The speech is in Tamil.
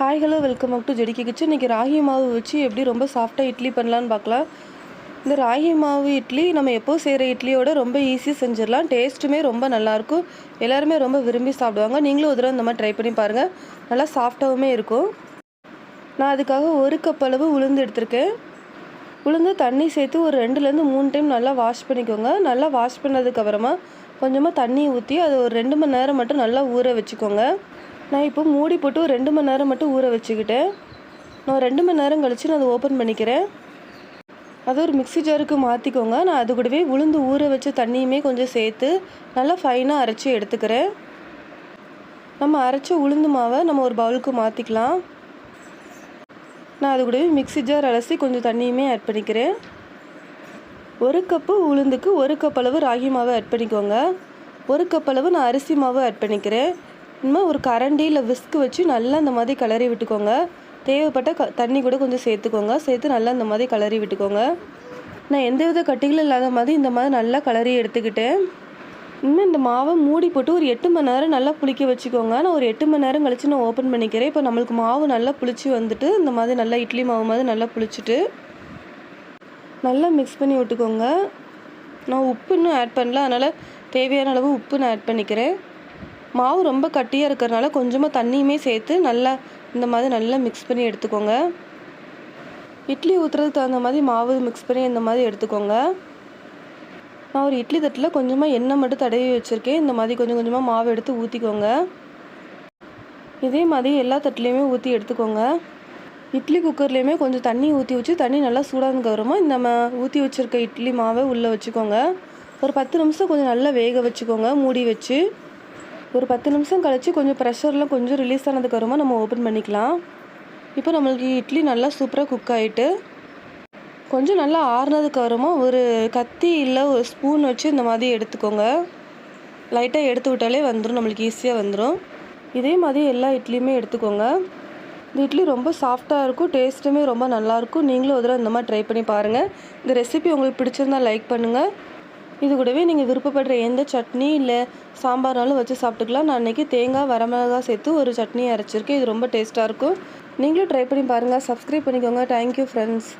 Hi hello welcome up to ஜெடிக்கி kitchen இன்றைக்கி ராகி மாவு வச்சு எப்படி ரொம்ப சாஃப்டாக இட்லி பண்ணலான்னு பார்க்கலாம். இந்த ராகி மாவு இட்லி நம்ம எப்போ செய்கிற இட்லியோட ரொம்ப ஈஸியாக செஞ்சிடலாம். டேஸ்ட்டுமே ரொம்ப நல்லாயிருக்கும். எல்லாருமே ரொம்ப விரும்பி சாப்பிடுவாங்க. நீங்களும் ஒரு தடவை இந்த மாதிரி ட்ரை பண்ணி பாருங்கள் நல்லா சாஃப்டாகவுமே இருக்கும். நான் அதுக்காக ஒரு கப் அளவு உளுந்து எடுத்திருக்கேன். உளுந்து தண்ணி சேர்த்து ஒரு ரெண்டுலேருந்து மூணு டைம் நல்லா வாஷ் பண்ணிக்கோங்க. நல்லா வாஷ் பண்ணதுக்கப்புறமா கொஞ்சமாக தண்ணி ஊற்றி அது ஒரு ரெண்டு மணி நேரம் மட்டும் நல்லா ஊற வச்சுக்கோங்க. நான் இப்போ மூடி போட்டு ஒரு ரெண்டு மணி நேரம் மட்டும் ஊற வச்சுக்கிட்டேன் நான் ரெண்டு மணி நேரம் கழித்து நான் அதை ஓப்பன் பண்ணிக்கிறேன். அதை ஒரு மிக்ஸி ஜாருக்கு மாற்றிக்கோங்க நான் அது கூடவே உளுந்து ஊற வச்ச தண்ணியுமே கொஞ்சம் சேர்த்து நல்லா ஃபைனாக அரைச்சி எடுத்துக்கிறேன். நம்ம அரைச்ச உளுந்து மாவை நம்ம ஒரு பவுலுக்கு மாற்றிக்கலாம் நான் அது கூடவே மிக்ஸி ஜார் அலசி கொஞ்சம் தண்ணியுமே ஆட் பண்ணிக்கிறேன். ஒரு கப்பு உளுந்துக்கு ஒரு கப் அளவு ராகி மாவை ஆட் பண்ணிக்கோங்க. ஒரு கப் அளவு நான் அரிசி மாவு ஆட் பண்ணிக்கிறேன். இனிமேல் ஒரு கரண்டி இல்லை விஸ்க் வச்சு நல்லா அந்த மாதிரி கிளறி விட்டுக்கோங்க. தேவைப்பட்ட க தண்ணி கூட கொஞ்சம் சேர்த்துக்கோங்க. சேர்த்து நல்லா இந்த மாதிரி கிளறி விட்டுக்கோங்க. நான் எந்த வித கட்டிகளும் இல்லாத மாதிரி இந்த மாதிரி நல்லா கிளறி எடுத்துக்கிட்டேன் இன்னும் இந்த மாவை மூடி போட்டு ஒரு எட்டு மணி நேரம் நல்லா புளிக்க வச்சுக்கோங்க. நான் ஒரு எட்டு மணி நேரம் கழித்து நான் ஓப்பன் பண்ணிக்கிறேன். இப்போ நம்மளுக்கு மாவு நல்லா புளிச்சு வந்துட்டு இந்த மாதிரி நல்லா இட்லி மாவு மாதிரி நல்லா புளிச்சிட்டு நல்லா மிக்ஸ் பண்ணி விட்டுக்கோங்க. நான் உப்பு இன்னும் ஆட் பண்ணல. அதனால் தேவையான அளவு உப்பு நான் ஆட் பண்ணிக்கிறேன். மாவு ரொம்ப கட்டியாக இருக்கிறனால கொஞ்சமாக தண்ணியுமே சேர்த்து நல்லா இந்த மாதிரி நல்லா மிக்ஸ் பண்ணி எடுத்துக்கோங்க. இட்லி ஊற்றுறதுக்கு தகுந்த மாதிரி மாவு மிக்ஸ் பண்ணி இந்த மாதிரி எடுத்துக்கோங்க. நான் ஒரு இட்லி தட்டில் கொஞ்சமாக எண்ணெய் மட்டும் தடவி வச்சுருக்கேன். இந்த மாதிரி கொஞ்சம் கொஞ்சமாக மாவு எடுத்து ஊற்றிக்கோங்க இதே மாதிரி எல்லா தட்டுலேயுமே ஊற்றி எடுத்துக்கோங்க. இட்லி குக்கர்லேயுமே கொஞ்சம் தண்ணி ஊற்றி வச்சு தண்ணி நல்லா சூடானதுக்கப்புறமா இந்த நம்ம ஊற்றி வச்சுருக்க இட்லி மாவை உள்ளே வச்சுக்கோங்க. ஒரு பத்து நிமிஷம் கொஞ்சம் நல்லா வேக வச்சுக்கோங்க. மூடி வச்சு ஒரு பத்து நிமிஷம் கழித்து கொஞ்சம் ப்ரெஷர்லாம் கொஞ்சம் ரிலீஸ் ஆனதுக்கப்புறமா நம்ம ஓப்பன் பண்ணிக்கலாம். இப்போ நம்மளுக்கு இட்லி நல்லா சூப்பராக குக் ஆகிட்டு கொஞ்சம் நல்லா ஆறுனதுக்கப்புறமா ஒரு கத்தி இல்லை ஒரு ஸ்பூன் வச்சு இந்த மாதிரி எடுத்துக்கோங்க. லைட்டாக எடுத்து விட்டாலே வந்துடும் நம்மளுக்கு ஈஸியாக வந்துடும் இதே மாதிரி எல்லா இட்லியுமே எடுத்துக்கோங்க. இந்த இட்லி ரொம்ப சாஃப்டாக இருக்கும் டேஸ்ட்டுமே ரொம்ப நல்லாயிருக்கும் நீங்களும் ஒரு தடவை இந்த மாதிரி ட்ரை பண்ணி பாருங்கள் இந்த ரெசிபி உங்களுக்கு பிடிச்சிருந்தா லைக் பண்ணுங்கள் இது கூடவே நீங்கள் விருப்பப்படுற எந்த சட்னி இல்லை சாம்பார்னாலும் வச்சு சாப்பிட்டுக்கலாம். நான் அன்றைக்கி தேங்காய் வரமிளகா சேர்த்து ஒரு சட்னி அரைச்சிருக்கேன். இது ரொம்ப டேஸ்ட்டாக இருக்கும். நீங்களும் ட்ரை பண்ணி பாருங்கள் சப்ஸ்கிரைப் பண்ணிக்கோங்க. Thank you friends